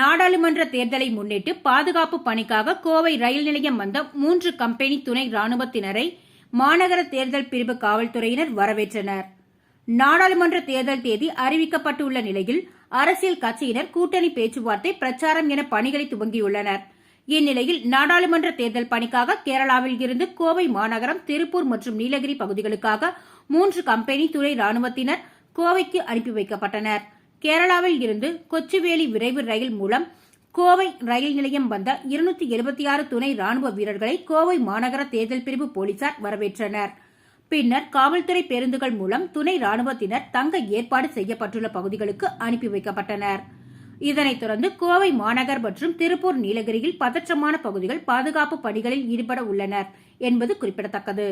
நாடாளுமன்ற தேர்தலை முன்னிட்டு பாதுகாப்பு பணிக்காக கோவை ரயில் நிலையம் வந்த மூன்று கம்பெனி துணை ராணுவத்தினரை மாநகர தேர்தல் பிரிவு காவல்துறையினர் வரவேற்றனர். நாடாளுமன்ற தேர்தல் தேதி அறிவிக்கப்பட்டுள்ள நிலையில் அரசியல் கட்சியினர் கூட்டணி பேச்சுவார்த்தை பிரச்சாரம் என பணிகளை துவங்கியுள்ளனர். இந்நிலையில் நாடாளுமன்ற தேர்தல் பணிக்காக கேரளாவில் இருந்து கோவை மாநகரம் திருப்பூர் மற்றும் நீலகிரி பகுதிகளுக்காக மூன்று கம்பெனி துணை ராணுவத்தினர் கோவைக்கு அனுப்பி வைக்கப்பட்டனர். கேரளாவில் இருந்து கொச்சுவேலி விரைவு ரயில் மூலம் கோவை ரயில் நிலையம் வந்த இருநூத்தி எழுபத்தி ஆறு துணை ராணுவ வீரர்களை கோவை மாநகர தேர்தல் பிரிவு போலீசார் வரவேற்றனர். பின்னர் காவல்துறை பேருந்துகள் மூலம் துணை ராணுவத்தினர் தங்க ஏற்பாடு செய்யப்பட்டுள்ள பகுதிகளுக்கு அனுப்பி வைக்கப்பட்டனர். இதனைத் தொடர்ந்து கோவை மாநகர் மற்றும் திருப்பூர் நீலகிரியில் பதற்றமான பகுதிகள் பாதுகாப்பு பணிகளில் ஈடுபட உள்ளனர் என்பது குறிப்பிடத்தக்கது.